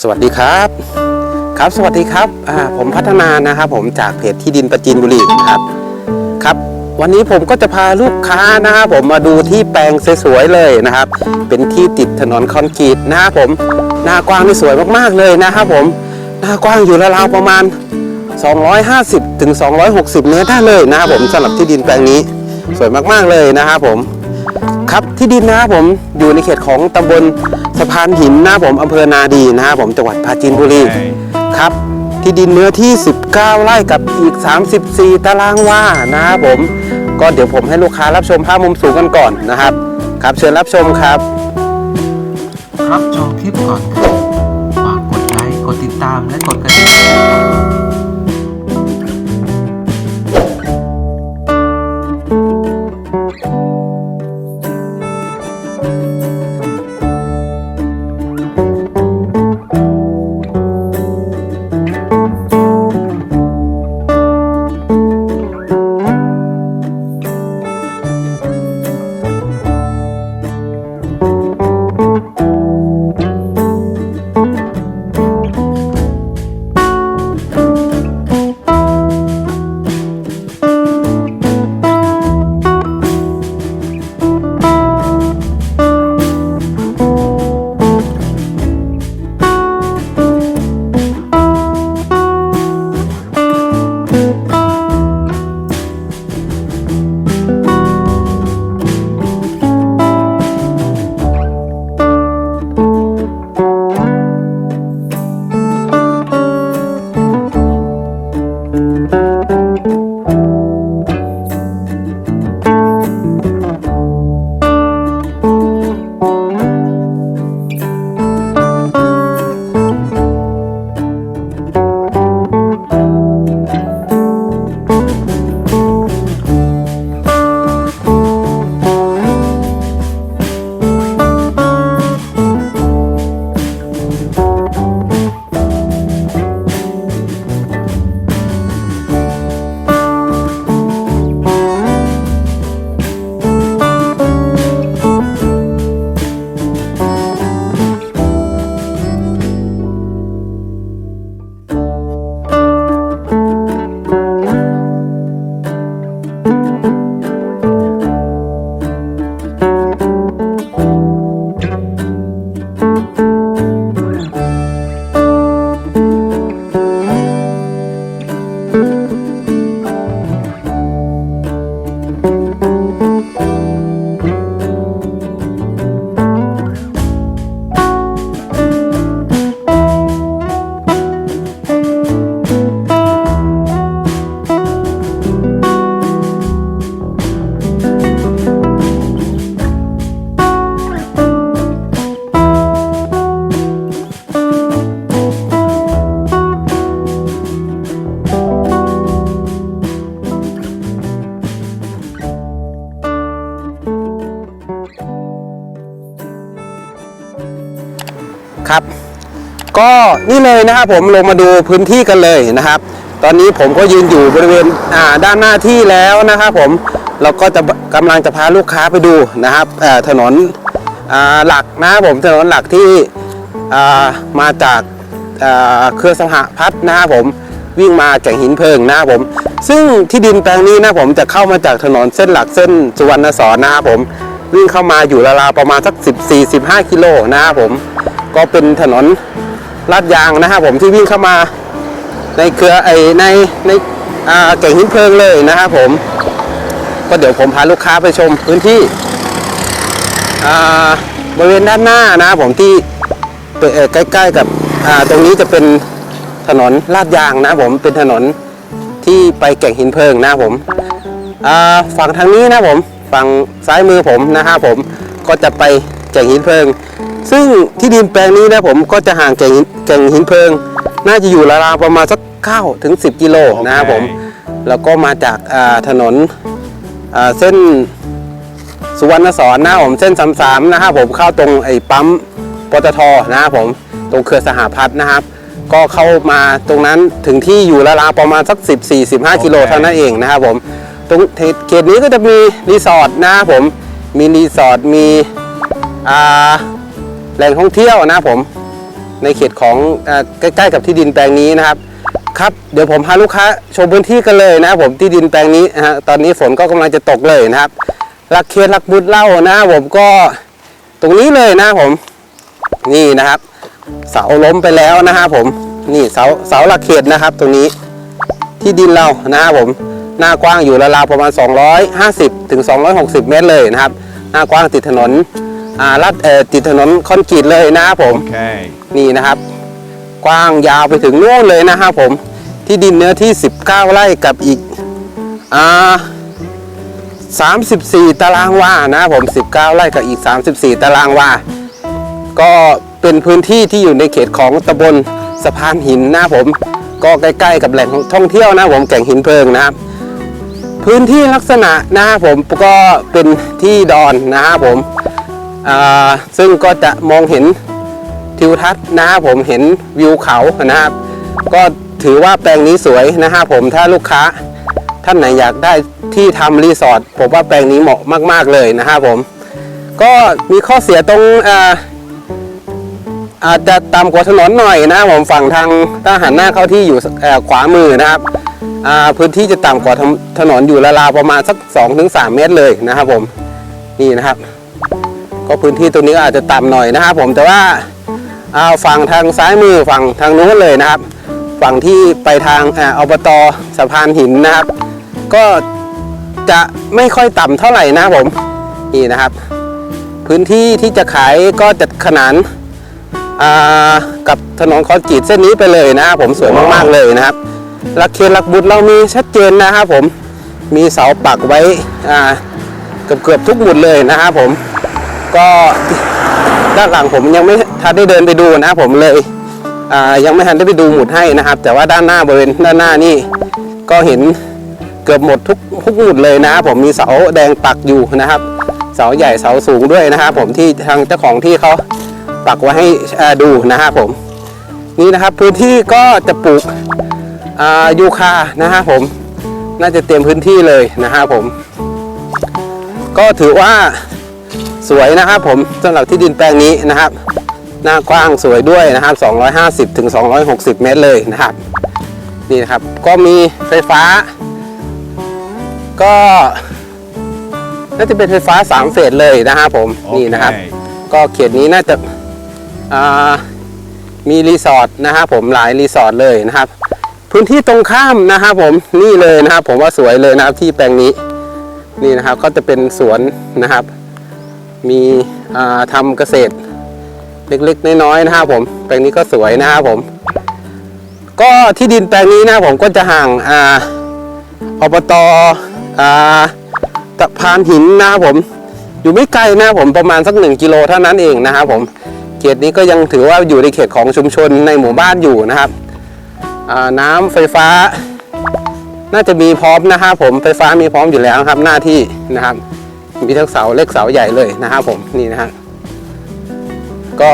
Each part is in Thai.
สวัสดีครับ ครับสวัสดีครับผมพัฒนานะครับ ผมจากเพจที่ดินประจินบุรีครับครับ วันนี้ผมก็จะพาลูกค้านะครับผมมาดูที่แปลงสวยๆเลยนะครับ เป็นที่ติดถนนคอนกรีตนะครับผมหน้ากว้างนี่สวยมากๆเลยนะครับผมหน้ากว้างอยู่ราวๆประมาณ 250ถึง260 เมตรได้เลยนะครับผมสำหรับที่ดินแปลงนี้สวยมากๆเลยนะครับผม ครับที่ดินนะครับผมอยู่ในเขตของตำบลสะพานหินนะครับผมอำเภอนาดีนะครับผมจังหวัดปราจีนบุรีครับที่ดินเนื้อที่ 19 ไร่กับอีก 34 ตารางวานะครับผมก็เดี๋ยวผมให้ลูกค้ารับชมภาพมุมสูงกันก่อนนะครับ ครับเชิญรับชมครับ รับชมคลิปก่อนครับฝากกดไลค์กดติดตามและกดกระดิ่ง ก็นี่เลยนะครับผมลงมาดูพื้นที่กันเลยนะครับ ตอนนี้ผมก็ยืนอยู่บริเวณด้านหน้าที่แล้วนะครับผมเราก็จะกำลังจะพาลูกค้าไปดูนะครับถนนหลักนะครับผมถนนหลักที่มาจากเครือสหพัฒน์นะครับผมวิ่งมาแก่งหินเพลิงนะครับผม ซึ่งที่ดินแปลงนี้นะผมจะเข้ามาจากถนนเส้นหลักเส้นสุวรรณสอนนะครับผมวิ่งเข้ามาอยู่ราวๆประมาณสัก 14-15 กิโลนะครับผม ก็เป็นถนน ลาดยางนะครับผมที่วิ่งเข้ามาในเครือไอในในอ่าแก่งหินเพลิงเลยนะครับผม ก็เดี๋ยวผมพาลูกค้าไปชมพื้นที่บริเวณด้านหน้านะครับผมที่ใกล้ๆกับตรงนี้จะเป็นถนนลาดยางนะผมเป็นถนนที่ไปแก่งหินเพลิงนะผมฝั่งทางนี้นะผมฝั่งซ้ายมือผมนะครับผมก็จะไป แก่งหินเพลิง ซึ่งที่ดินแปลงนี้นะผมก็จะห่างแก่งหินแก่งหินเพลิง น่าจะอยู่ราวๆประมาณสัก9ถึง10 กิโลนะครับผม แล้วก็มาจากอ่าถนนอ่าเส้นสุวรรณสอนนะครับผมเส้น33นะครับผมเข้าตรงไอ้ปั๊มปตทนะครับผมตรงเครือสหพัฒน์นะครับ ก็เข้ามาตรงนั้นถึงที่อยู่ราวๆประมาณสัก14-15 กิโลโอเคเท่านั้นเองนะครับผมตรงเขตนี้ก็จะมีรีสอร์ทนะครับผมมีรีสอร์ทมีอ่า แหล่งท่องเที่ยวนะผมในเขตของอใกล้ๆกับที่ดินแปลงนี้นะครับครับเดี๋ยวผมพาลูกค้าชมพื้นที่กันเลยนะครับผมที่ดินแปลงนี้นะฮะตอนนี้ฝนก็กำลังจะตกเลยนะครับรักเคสรักบุญเล่านะผมก็ตรงนี้เลยนะผมนี่นะครับ เสาล้มไปแล้วนะครับผมนี่เสาเสาหลักเขตนะครับ ตรงนี้ที่ดินเรานะครับผมหน้ากว้างอยู่ราวๆประมาณ 250ถึง260 เมตรเลยนะครับ หน้ากว้างติดถนน อ่าลัดเอ่อติดถนนคอนกรีตเลยนะครับผม Okay. นี่นะครับ กว้างยาวไปถึงนู่นเลยนะครับผม ที่ดินเนื้อที่ 19 ไร่กับอีกอ่า34 ตารางวานะครับผม 19 ไร่กับอีก 34 ตารางวา ก็เป็นพื้นที่ที่อยู่ในเขตของตำบลสะพานหินนะครับผม ก็ใกล้ๆกับแหล่งท่องเที่ยวนะครับผมแก่งหินเพลิงนะครับ พื้นที่ลักษณะนะครับผมก็เป็นที่ดอนนะครับผมอ่า ซึ่งก็จะมองเห็นทิวทัศน์นะครับผมเห็นวิวเขานะครับ ก็ถือว่าแปลงนี้สวยนะครับผมถ้าลูกค้าท่านไหนอยากได้ที่ทำรีสอร์ทผมว่าแปลงนี้เหมาะมาก ๆ เลยนะครับผม ก็มีข้อเสียตรงอาอาจจะต่ำกว่าถนนหน่อยนะครับผมฝั่งทางถ้าหันหน้าเข้าที่อยู่ขวามือนะครับพื้นที่จะต่ำกว่าถถนนอยู่ราวๆประมาณสัก 2-3 เมตรเลยนะครับผมนี่นะครับ ก็พื้นที่ตรงนี้อาจจะต่ำหน่อยนะครับผมแต่ว่าเอาฝั่งทางซ้ายมือฝั่งทางนู้นเลยนะครับ ฝั่งที่ไปทางออบตสะพานหินนะครับ ก็จะไม่ค่อยต่ำเท่าไหร่นะผมนี่นะครับ พื้นที่ที่จะขายก็จะขนานกับถนนคอนกรีตเส้นนี้ไปเลยนะครับผมสวยมากๆเลยนะครับหลักเคนลักบุตรเรามีชัดเจนนะครับผมมีเสาปักไว้เกือบเกือบๆทุกหมุดเลยนะครับผม ก็ด้านหลังผมยังไม่ทันได้เดินไปดูนะผมเลยยังไม่ทันได้ไปดูหมุดให้นะครับ แต่ว่าด้านหน้าบริเวณด้านหน้านี่ก็เห็นเกือบหมดทุกทุกหมุดเลยนะผมมีเสาแดงปักอยู่นะครับ เสาใหญ่เสาสูงด้วยนะครับผมที่ทางเจ้าของที่เขาปักไว้ให้ดูนะครับผมนี่นะครับพื้นที่ก็จะปลูกยูคานะครับผมน่าจะเต็มพื้นที่เลยนะครับผม ก็ถือว่า สวยนะครับผมสำหรับที่ดินแปลงนี้นะครับ หน้ากว้างสวยด้วยนะครับ 250ถึง260 เมตรเลยนะครับ นี่นะครับ ก็มีไฟฟ้า ก็น่าจะเป็นไฟฟ้า 3 เฟสเลยนะครับผมนี่นะครับ Okay. ก็เขตนี้น่าจะอ่ามีรีสอร์ทนะครับผมหลายรีสอร์ทเลยนะครับ พื้นที่ตรงข้ามนะครับผมนี่เลยนะครับ ผมว่าสวยเลยนะครับที่แปลงนี้นี่นะครับก็จะเป็นสวนนะครับ มีอ่าทำเกษตร เล็กๆ น้อยๆนะครับผม แปลงนี้ก็สวยนะครับผม ก็ที่ดินแปลงนี้นะผมก็จะห่างอ่าอบตอ่าตะพานหินนะครับผม อยู่ไม่ไกลนะผมประมาณสักหนึ่งกิโลเท่านั้นเองนะครับผมเขตนี้ก็ยังถือว่าอยู่ในเขตของชุมชนในหมู่บ้านอยู่นะครับน้ำไฟฟ้า น่าจะมีพร้อมนะครับผมไฟฟ้ามีพร้อมอยู่แล้วครับหน้าที่นะครับ มีทั้งเสาเล็กเสาใหญ่เลยนะครับผมนี่นะฮะก็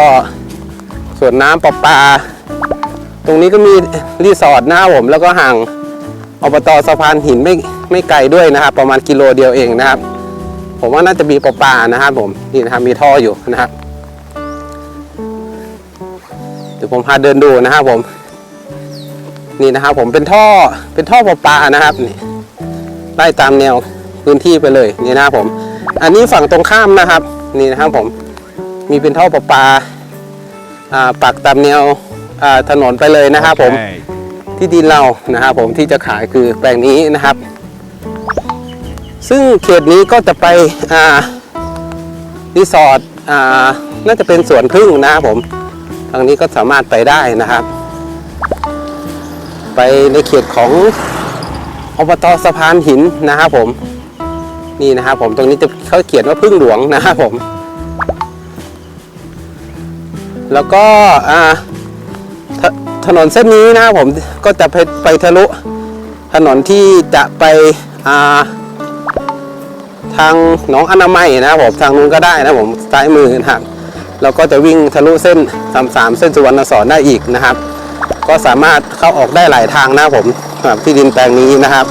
ส่วนน้ำประปา ตรงนี้ก็มีรีสอร์ทนะครับผมแล้วก็ห่างอบตสะพานหินไม่ไม่ไกลด้วยนะครับ ประมาณกิโลเดียวเองนะครับ ผมว่าน่าจะมีประปานะครับผมนี่นะครับมีท่ออยู่นะครับเดี๋ยวผมพาเดินดูนะครับผม นี่นะครับผมเป็นท่อเป็นท่อประปานะครับนี่ไล่ตามแนวพื้นที่ไปเลยนี่นะครับผม อันนี้ฝั่งตรงข้ามนะครับ นี่นะครับผมมีเป็นท่อประปาอ่าปักตามแนวอ่าถนนไปเลยนะครับ ผม Okay. ที่ดินเรานะครับ ผมที่จะขายคือแปลงนี้นะครับ ซึ่งเขตนี้ก็จะไปอ่ารีสอร์ทอ่าน่าจะเป็นสวนพึ่งนะครับผมทางนี้ก็สามารถไปได้นะครับ ไปในเขตของอบตสะพานหินนะครับผม นี่นะครับผมตรงนี้จะเขาเขียนว่าพึ่งหลวงนะครับผม แล้วก็ถนนเส้นนี้นะครับผมก็จะไปไปทะลุถนนที่จะไปาทางหนองอนามัยนะครับผมทางนู้นก็ได้นะครับผมซ้ายมือนะครับเราก็จะวิ่งทะลุเส้นสามสามเส้นสุวรรณสอนได้อีกนะครับ ก็สามารถเข้าออกได้หลายทางนะครับผมสำหรับที่ดินแปลงนี้นะครับ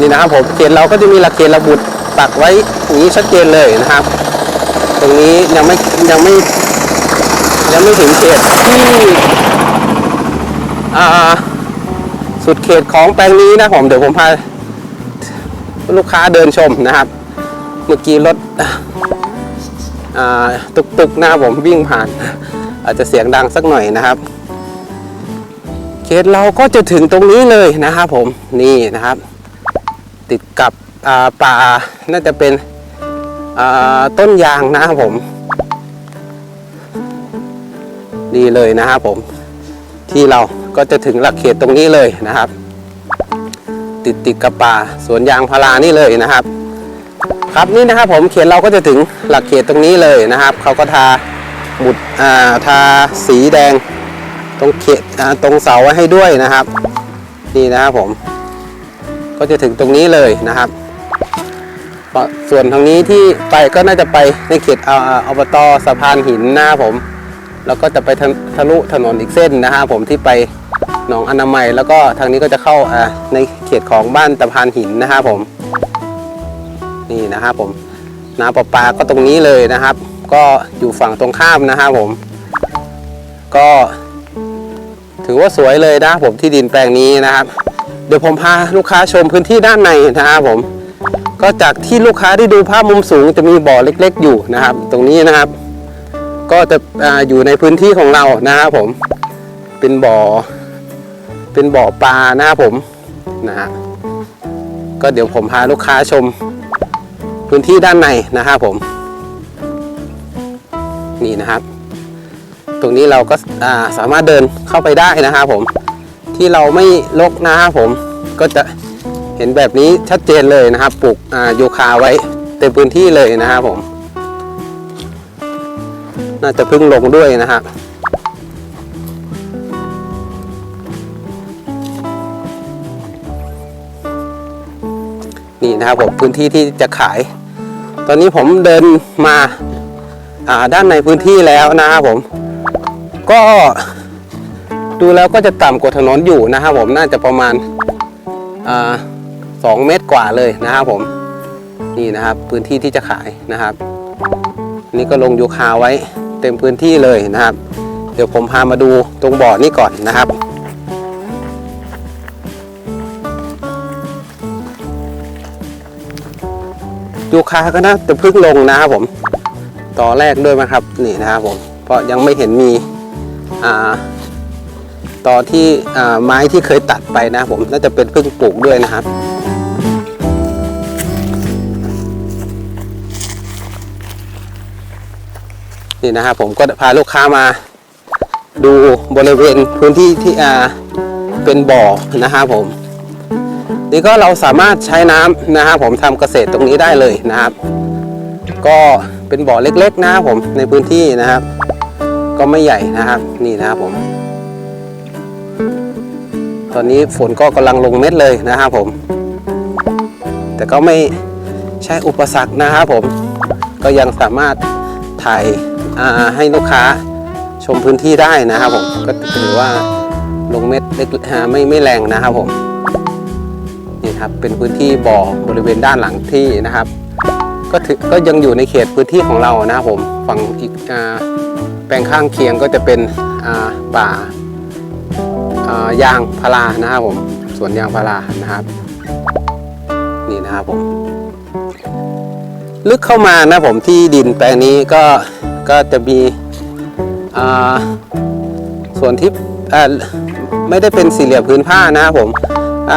นี่นะครับผมเขตเราก็จะมีหลักเขตระบุปักไว้อย่างนี้ชัดเจนเลยนะครับ ตรงนี้ยังไม่ยังไม่ยังไม่ถึงเขตที่อ่าสุดเขตของแปลงนี้นะผมเดี๋ยวผมพาลูกค้าเดินชมนะครับ เมื่อกี้รถอ่าตุกๆนะครับผมวิ่งผ่าน อาจจะเสียงดังสักหน่อยนะครับเขตเราก็จะถึงตรงนี้เลยนะครับผมนี่นะครับ ติดกับป่าน่าจะเป็นต้นยางนะครับผมนี่เลยนะครับผมที่เราก็จะถึงหลักเขตตรงนี้เลยนะครับ ติดติดกับป่าสวนยางพารานี่เลยนะครับ ครับนี่นะครับผมเขตเราก็จะถึงหลักเขตตรงนี้เลยนะครับเขาก็ทาหมุดอ่าทาสีแดงตรงเขตตรงเสาไว้ให้ด้วยนะครับ นี่นะครับผม ก็จะถึงตรงนี้เลยนะครับ ส่วนทางนี้ที่ไปก็น่าจะไปในเขตอ่าอบตสะพานหินหนะครับผม แล้วก็จะไปทะทะลุถนนอีกเส้นนะครับผมที่ไปหนองอนามัย แล้วก็ทางนี้ก็จะเข้าในเขตของบ้านตะพานหินนะครับผม นี่นะครับผมน้ำประปาก็ตรงนี้เลยนะครับ ก็อยู่ฝั่งตรงข้ามนะครับผม ก็ถือว่าสวยเลยนะครับผมที่ดินแปลงนี้นะครับ เดี๋ยวผมพาลูกค้าชมพื้นที่ด้านในนะครับผม ก็จากที่ลูกค้าได้ดูภาพมุมสูงจะมีบ่อเล็ก ๆ อยู่นะครับ ตรงนี้นะครับ ก็จะออยู่ในพื้นที่ของเรานะครับผมเป็นบ่อ เป็นบ่อปลานะครับผมนะฮะก็เดี๋ยวผมพาลูกค้าชม พื้นที่ด้านในนะครับผม นี่นะครับ ตรงนี้เราก็าสามารถเดินเข้าไปได้นะครับผม ที่เราไม่ลกนะครับผมก็จะเห็นแบบนี้ชัดเจนเลยนะครับ ปลูกอ่าโยคาไว้เต็มพื้นที่เลยนะครับผม น่าจะเพึ่งลงด้วยนะครับนี่นะครับผมพื้นที่ที่จะขาย ตอนนี้ผมเดินมาอ่าด้านในพื้นที่แล้วนะครับผม ก็ ดูแล้วก็จะต่ำกว่าถนนอยู่นะครับผมน่าจะประมาณสองเมตรกว่าเลยนะครับผมนี่นะครับพื้นที่ที่จะขายนะครับ นี่ก็ลงยูคาไว้เต็มพื้นที่เลยนะครับ เดี๋ยวผมพามาดูตรงบ่อนี่ก่อนนะครับยูคาก็น่าจะเพิ่งลงนะครับผมต่อแรกด้วยนะครับนี่นะครับผมเพราะยังไม่เห็นมีอ่า ต่อที่ไม้ที่เคยตัดไปนะผมน่าจะเป็นเพิ่งปลูกด้วยนะครับนี่นะครับผมก็พาลูกค้ามาดูบริเวณพื้นที่ที่อ่าเป็นบ่อนะครับผม นี่ก็เราสามารถใช้น้ำนะครับผมทำเกษตรตรงนี้ได้เลยนะครับ ก็เป็นบ่อเล็กๆนะครับผมในพื้นที่นะครับ ก็ไม่ใหญ่นะครับ นี่นะครับผม ตอนนี้ฝนก็กำลังลงเม็ดเลยนะครับผม แต่ก็ไม่ใช่อุปสรรคนะครับผม ก็ยังสามารถถ่ายให้ลูกค้าชมพื้นที่ได้นะครับผม ก็ถือว่าลงเม็ดเล็กไม่ไม่แรงนะครับผมนี่ครับเป็นพื้นที่บ่อบริเวณด้านหลังที่นะครับ ก็ถือก็ยังอยู่ในเขตพื้นที่ของเรานะครับผมฝั่งอีกแปลงข้างเคียงก็จะเป็นป่า ยางพารานะครับผมสวนยางพารานะครับ นี่นะครับผม ลึกเข้ามานะผมที่ดินแปลงนี้ก็ก็จะมีส่วนที่ไม่ได้เป็นสี่เหลี่ยมพื้นผ้านะครับผม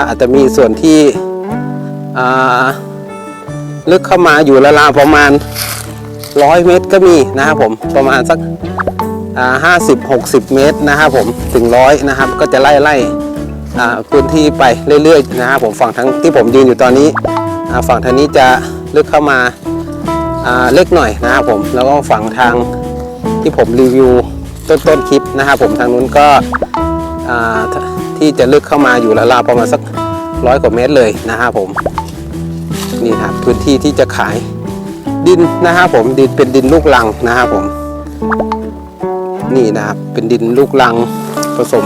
อาจจะมีส่วนที่ลึกเข้ามาอยู่ราวๆประมาณร้อยเมตรก็มีนะครับผมประมาณสัก ห้าสิบหกสิบเมตรนะครับผมถึงร้อยนะครับก็จะไล่ไล่อ่าพื้นที่ไปเรื่อยๆนะครับผมฝั่งทั้งที่ผมยืนอยู่ตอนนี้อ่าฝั่งทางนี้จะลึกเข้ามาอ่าเล็กหน่อยนะครับผมแล้วก็ฝั่งทางที่ผมรีวิวต้นต้นคลิปนะครับผมทางนู้นก็อ่าที่จะลึกเข้ามาอยู่ราวๆประมาณสักร้อยกว่าเมตรเลยนะครับผมนี่ครับพื้นที่ที่จะขายดินนะครับผมดินเป็นดินลูกลังนะครับผม นี่นะครับ เป็นดินลูกลังผสม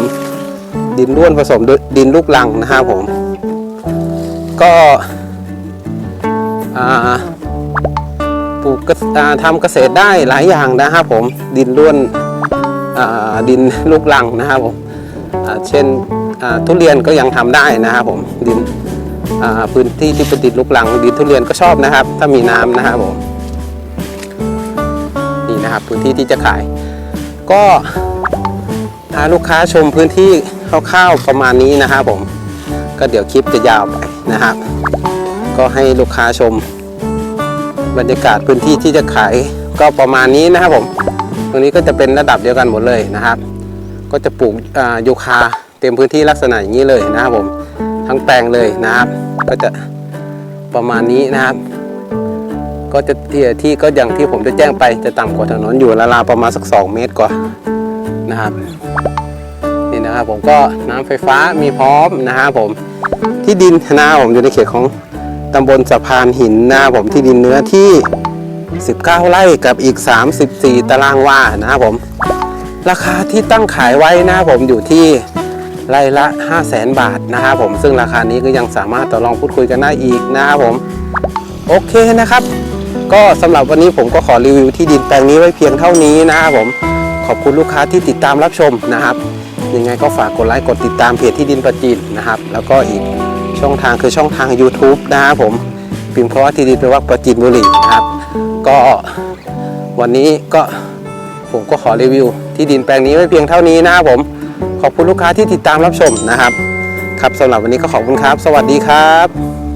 ดินร่วนผสมด,ดินลูกลังนะครับผม ก็ปลูกทำเกษตรได้หลายอย่างนะครับผมดินร่วนดินลูกลังนะครับผมเช่นอ่าทุเรียนก็ยังทำได้นะครับผมดินพื้นที่ที่เป็นดินลูกลัง ดินทุเรียนก็ชอบนะครับ ถ้ามีน้ำนะครับผมนี่นะครับพื้นที่ที่จะขาย ก็พาลูกค้าชมพื้นที่คร่าวๆประมาณนี้นะครับผม ก็เดี๋ยวคลิปจะยาวไปนะครับ ก็ให้ลูกค้าชม บรรยากาศพื้นที่ที่จะขายก็ประมาณนี้นะครับผม ตรงนี้ก็จะเป็นระดับเดียวกันหมดเลยนะครับ ก็จะปลูกยูคาเต็มพื้นที่ลักษณะอย่างนี้เลยนะครับผม ทั้งแปลงเลยนะครับ ก็จะประมาณนี้นะครับ ก็จะที่ที่ก็อย่างที่ผมได้แจ้งไปจะต่ำกว่าถนนอยู่ราวๆประมาณสัก 2 เมตรกว่านะครับนี่นะครับผมก็น้ำไฟฟ้ามีพร้อมนะครับผมที่ดินนะครับผมอยู่ในเขตของตำบลสะพานหินนะครับผมที่ดินเนื้อที่ 19 ไร่กับอีก 34 ตารางวานะครับผม ราคาที่ตั้งขายไว้นะครับผมอยู่ที่ไร่ละ 5 0 0แสนบาทนะครับผมซึ่งราคานี้ก็ยังสามารถต่อรองพูดคุยกันได้อีกนะครับผม โอเคนะครับ ก็สำหรับวันนี้ผมก็ขอรีวิวที่ดินแปลงนี้ไว้เพียงเท่านี้นะครับผมขอบคุณลูกค้าที่ติดตามรับชมนะครับ ยังไงก็ฝากกดไลค์กดติดตามเพจที่ดินประจีนนะครับ แล้วก็อีกช่องทางคือช่องทาง YouTube นะครับผมพิมพ์เพราะว่าที่ดินแปลว่าประจีนบุรีนะครับ ก็วันนี้ก็ผมก็ขอรีวิวที่ดินแปลงนี้ไว้เพียงเท่านี้นะครับผม ขอบคุณลูกค้าที่ติดตามรับชมนะครับ ครับสำหรับวันนี้ก็ขอบคุณครับ สวัสดีครับ